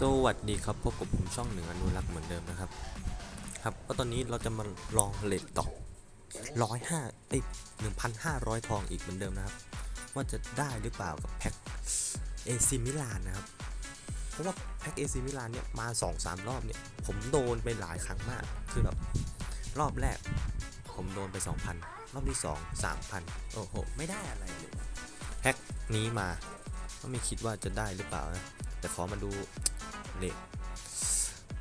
สวัสดีครับพบกับผมช่องหนึ่งอนุรักษ์เหมือนเดิมนะครับ ครับก็ตอนนี้เราจะมาลองเลทต่อร้อยห้าเอ้ยหนึ่งพันห้าร้อยทองอีกเหมือนเดิมนะครับ ว่าจะได้หรือเปล่ากับแพ็คเอซิมิลานนะครับ เพราะว่าแพ็คเอซิมิลานเนี่ยมา2อสามรอบเนี่ย ผมโดนไปหลายครั้งมาก คือแบบรอบแรก ผมโดนไป2,000รอบที่2 3,000โอ้โห ไม่ได้อะไรเลยแพ็คนี้มาก็ไม่คิดว่าจะได้หรือเปล่านะ แต่ขอมาดูเลข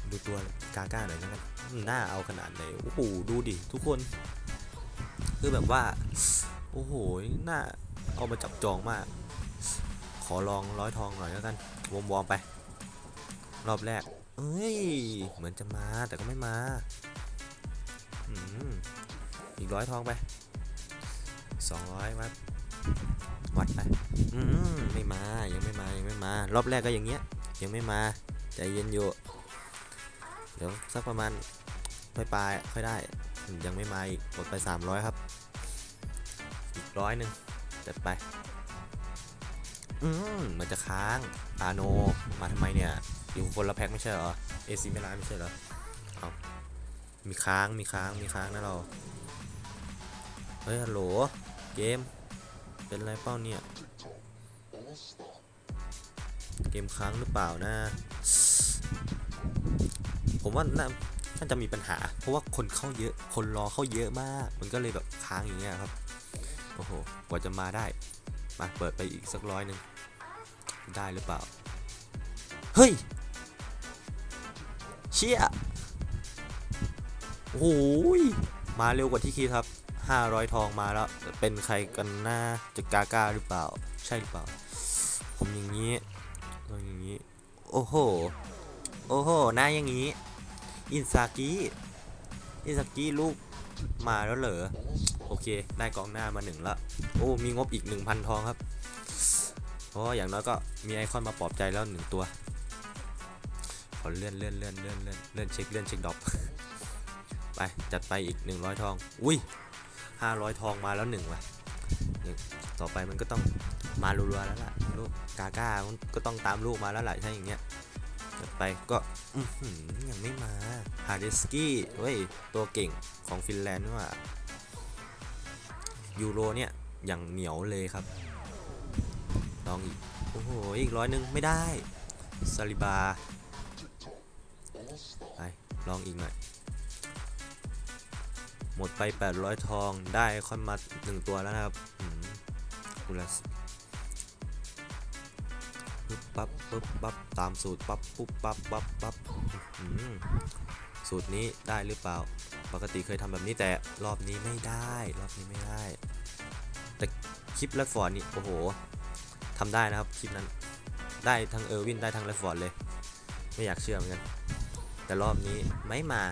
ดูตัวกาก้าหน่อยแล้วกันหน้าเอาขนาดไหนโอ้โหดูดิทุกคน คือแบบว่า โอ้โหหน้าเอามาจับจองมาก ขอลองร้อยทองหน่อยแล้วกันวอมวอมไป รอบแรก เอ้ย เหมือนจะมาแต่ก็ไม่มาอืมอีกร้อยทองไปสองร้อยวัด วัดไปอืมไม่มา ยังไม่มา ยังไม่มา รอบแรกก็อย่างเงี้ย ยังไม่มา ใจเย็นอยู่ เดี๋ยวสักประมาณปลายปลายค่อยได้ ยังไม่มาอีกกดไป 300 ครับ อีกร้อยหนึ่งจัดไป อืมมันจะค้างอาโน มาทำไมเนี่ย อยู่คนละแพ็คไม่ใช่เหรอ เอซีไม่ร้าไม่ใช่เหรอ เอามีค้าง มีค้าง มีค้างนะเรา เฮ้ย ฮัลโหล เกม เป็นไรเป้าเนี่ย เกมค้างหรือเปล่านะ ผมว่าน่าน่าจะมีปัญหา เพราะว่าคนเข้าเยอะ คนรอเข้าเยอะมาก มันก็เลยแบบค้างอย่างเงี้ยครับ โอ้โห กว่าจะมาได้ มาเปิดไปอีกสักร้อยหนึ่ง ได้หรือเปล่า เฮ้ย เชี่ยโอ้โหยมาเร็วกว่าที่คิดครับ 500 ทองมาแล้ว เป็นใครกันนะจะกาก้าหรือเปล่า ใช่หรือเปล่า ผมอย่างนี้ตัวอย่างนี้ โอ้โห โอ้โห หน้าอย่างนี้ อินซากิอินซากิลูกมาแล้วเหรอ โอเค ได้กองหน้ามาหนึ่งละ โอ้ มีงบอีก 1,000 ทองครับเพราะอย่างน้อยก็มีไอคอนมาปลอบใจแล้วหนึ่งตัว ขอเลื่อนเลื่อนเลื่อนเลื่อนเลื่อนเลื่อนเช็คเลื่อนเช็คดรอปไป จัดไปอีก 100 ทอง อุ้ย 500 ทองมาแล้วหนึ่งว่ะต่อไปมันก็ต้องมารัวๆแล้วล่ะลูกกาก้ามันก็ต้องตามลูกมาแล้วแหละถ้าอย่างเงี้ยไปก็ยังไม่มาฮาเดสกี้เฮ้ยตัวเก่งของฟินแลนด์ว่ายูโรเนี่ยอย่างเหนียวเลยครับลองอีกโอ้โหอีกร้อยหนึ่งไม่ได้ซาลิบาไปลองอีกหน่อย หมดไป 800 ทองได้คอนมาหนึ่งตัวแล้วนะครับอืมกุลสปึ๊บปั๊บปึ๊บปั๊บตามสูตรปั๊บปุ๊บปั๊บปั๊บปั๊บอืมสูตรนี้ได้หรือเปล่า ปกติเคยทำแบบนี้แต่รอบนี้ไม่ได้ รอบนี้ไม่ได้ แต่คลิปแรดฟอร์ดนี่โอ้โหทำได้นะครับคลิปนั้น ได้ทั้งเออร์วินได้ทั้งแรดฟอร์ดเลย ไม่อยากเชื่อเหมือนกัน แต่รอบนี้ไม่มา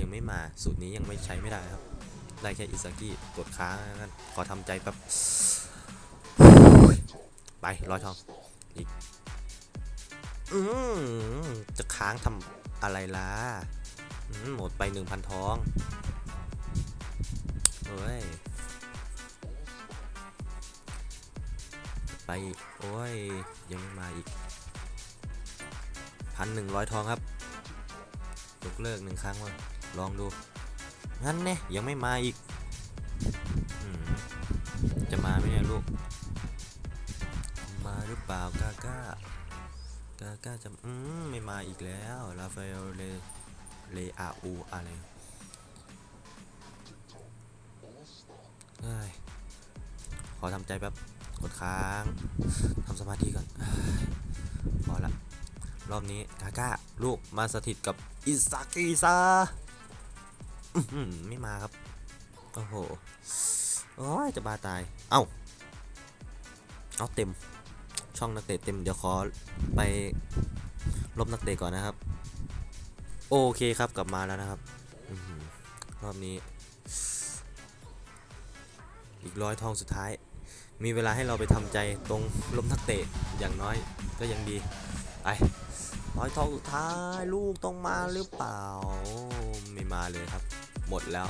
ยังไม่มาสูตรนี้ยังไม่ใช้ไม่ได้ครับ ได้แค่อิซากิกดค้างกันขอทำใจแป๊บไปร้อยทองอีกอืมจะค้างทำอะไรล่ะหมดไป1,000ทองเฮ้ยไปอีกโอ้ยยังไม่มาอีกพันหนึ่งร้อยทองครับ ยกเลิกหนึ่งครั้งว่าลองดู งั้นเนี่ยยังไม่มาอีกอจะมาไหมเนี่ยลูก มาหรือเปล่ากาก้ากาก้าจะอืมไม่มาอีกแล้วราฟาเอลเลเลอาอูอะไรขอทำใจแป๊บกดค้างทำสมาธิก่อนพอละ รอบนี้กาก้าลูกมาสถิตกับอิซากิซาไม่มาครับ โอ้โหโอ้ยจะบาตาย เอ้า เอาเต็ม ช่องนักเตะเต็ม เดี๋ยวขอไปลบนักเตะก่อนนะครับ โอเคครับกลับมาแล้วนะครับอรอบนี้ อีกร้อยทองสุดท้าย มีเวลาให้เราไปทำใจตรงลบนักเตะอย่างน้อยก็ยังดี ไปร้อยทองสุดท้ายลูกต้องมาหรือเปล่า ไม่มาเลยครับ หมดแล้ว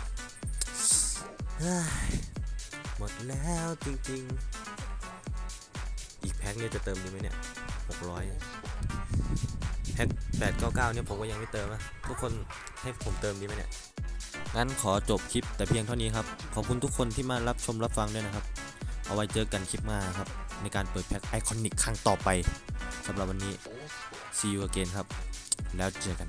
หมดแล้วจริงๆ อีกแพ็คเนี่ยจะเติมดีไหมเนี่ย600แพ็คพ็ค899เนี่ยผมก็ยังไม่เติมนะทุกคนให้ผมเติมดีไหมเนี่ยงั้นขอจบคลิปแต่เพียงเท่านี้ครับ ขอบคุณทุกคนที่มารับชมรับฟังด้วยนะครับ เอาไว้เจอกันคลิปหน้าครับ ในการเปิดแพ็คไอคอนิกครั้งต่อไปสำหรับวันนี้ see you again ครับ แล้วเจอกัน